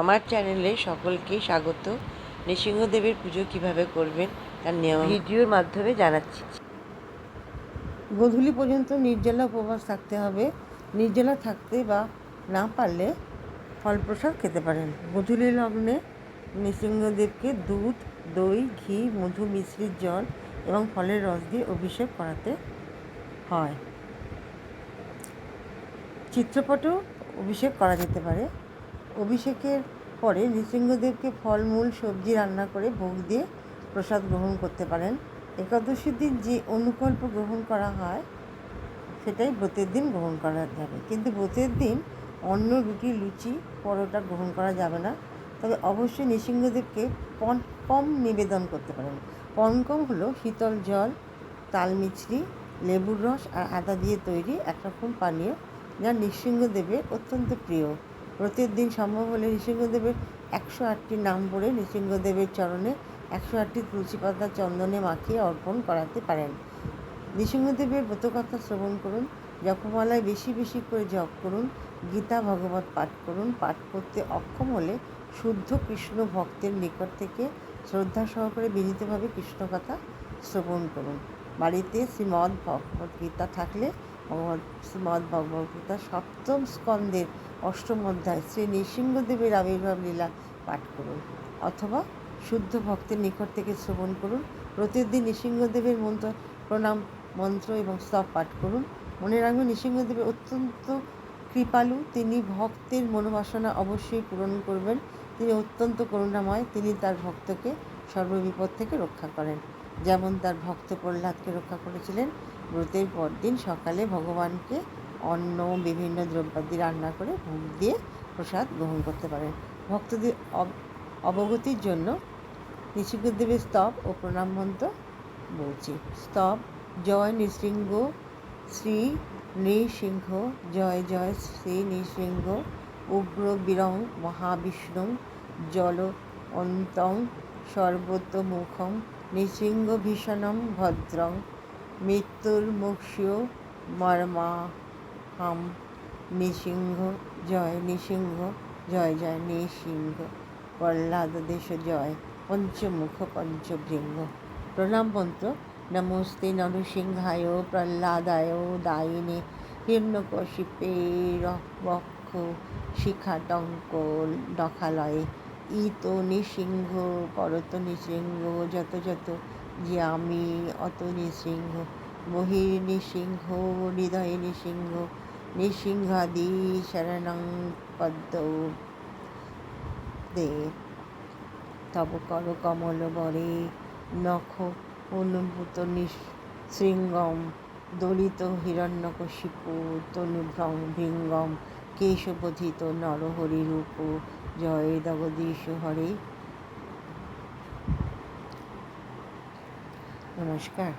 আমার চ্যানেলে সকলকে স্বাগত। নৃসিংহদেবের পুজো কীভাবে করবেন তার নিয়ম ভিডিওর মাধ্যমে জানাচ্ছি। গোধূলি পর্যন্ত নির্জলা উপবাস থাকতে হবে। নির্জলা থাকতে বা না পারলে ফল প্রসাদ খেতে পারেন। গধূলি লগ্নে নৃসিংহদেবকে দুধ, দই, ঘি, মধু মিশ্রির জল এবং ফলের রস দিয়ে অভিষেক করাতে হয়। চিত্রপটেও অভিষেক করা যেতে পারে। অভিষেকের পরে নৃসিংহদেবকে ফলমূল, সবজি রান্না করে ভোগ দিয়ে প্রসাদ গ্রহণ করতে পারেন। একাদশীর দিন যে অনুকল্প গ্রহণ করা হয়, সেটাই ব্রতের দিন গ্রহণ করা যাবে। কিন্তু ব্রতের দিন অন্য রুটি, লুচি, পরোটা গ্রহণ করা যাবে না। তবে অবশ্যই নৃসিংহদেবকে পনকম নিবেদন করতে পারেন। পনকম হলো শীতল জল, তাল লেবুর রস আর আদা দিয়ে তৈরি একরকম পানীয়, যা নৃসিংহদেবের অত্যন্ত প্রিয়। ব্রতের দিন সম্ভব হলে নৃসিংহদেবের একশো আটটি নাম পড়ে নৃসিংহদেবের চরণে একশো আটটি তুলসী পাতা চন্দনে মাখিয়ে অর্পণ করাতে পারেন। নৃসিংহদেবের ব্রতকথা শ্রবণ করুন, জপমালায় বেশি বেশি করে জপ করুন, গীতা, ভগবত পাঠ করুন, পাঠ করতে অক্ষম হলে শুদ্ধ কৃষ্ণ ভক্তের নিকট থেকে শ্রদ্ধা সহকারে বিনীতভাবে কৃষ্ণ কথা শ্রবণ করুন। বাড়িতে শ্রীমদ্ ভগবত গীতা থাকলে শ্রীমদ্ ভগবত গীতা সপ্তম স্কন্দের অষ্টম অধ্যায় শ্রী নৃসিংহদেবের আবির্ভাব লীলা পাঠ করুন অথবা শুদ্ধ ভক্তের নিকট থেকে শ্রবণ করুন প্রতিদিন নৃসিংহদেবের মন্ত্র প্রণাম মন্ত্র এবং স্তব পাঠ করুন মনে রাখবেন নৃসিংহদেবের অত্যন্ত কৃপালু তিনি ভক্তের মনোবাসনা অবশ্যই পূরণ করবেন তিনি অত্যন্ত করুণাময় তিনি তার ভক্তকে সর্ববিপদ থেকে রক্ষা করেন যেমন তার ভক্ত প্রহ্লাদকে রক্ষা করেছিলেন ব্রতের পর দিন সকালে ভগবানকে অন্ন, বিভিন্ন দ্রব্যাদি রান্না করে ভোগ দিয়ে প্রসাদ গ্রহণ করতে পারেন। ভক্তদের অব- অবগতির জন্য নৃসিংহদেবের স্তব ও প্রণাম মন্ত্র বলছি। স্তব, জয় নৃসিংহ, শ্রী নৃসিংহ, জয় জয় শ্রী নৃসিংহ, উগ্র বীরং মহাবিষ্ণু, জল অন্তং সর্বতোমুখম নৃসিংহ ভীষণম ভদ্রং মৃত্যুর্মুক্ষীয় মর্মাহাম নৃসিংহ জয় নৃসিংহ জয় জয়, নৃসিংহ, প্রহ্লাদ দেশ জয়, পঞ্চমুখ, পঞ্চবৃঙ্গ। প্রণাম মন্ত্র। নমস্তে নরসিংহায়, প্রহ্লাদায়, দায়িনে হিরণ্যকশিপের বক্ষ শিখাটঙ্ক দখালয়ে। ইত নৃসিংহ, পরত নৃসিংহ, যত যত যে আমি অত নৃসিংহ। বহির নৃসিংহ, হৃদয় নৃসিংহ, নৃসিংহাদি শরণং পদ্ম। দে। তব কর কমল বরে, নখ অনুভূত শৃঙ্গম দলিত হিরণ্যকশিপু তনুভ্রং ভৃঙ্গম। কেশবোধিত নরহরি রূপ জয় জগদীশ হরে। নমস্কার।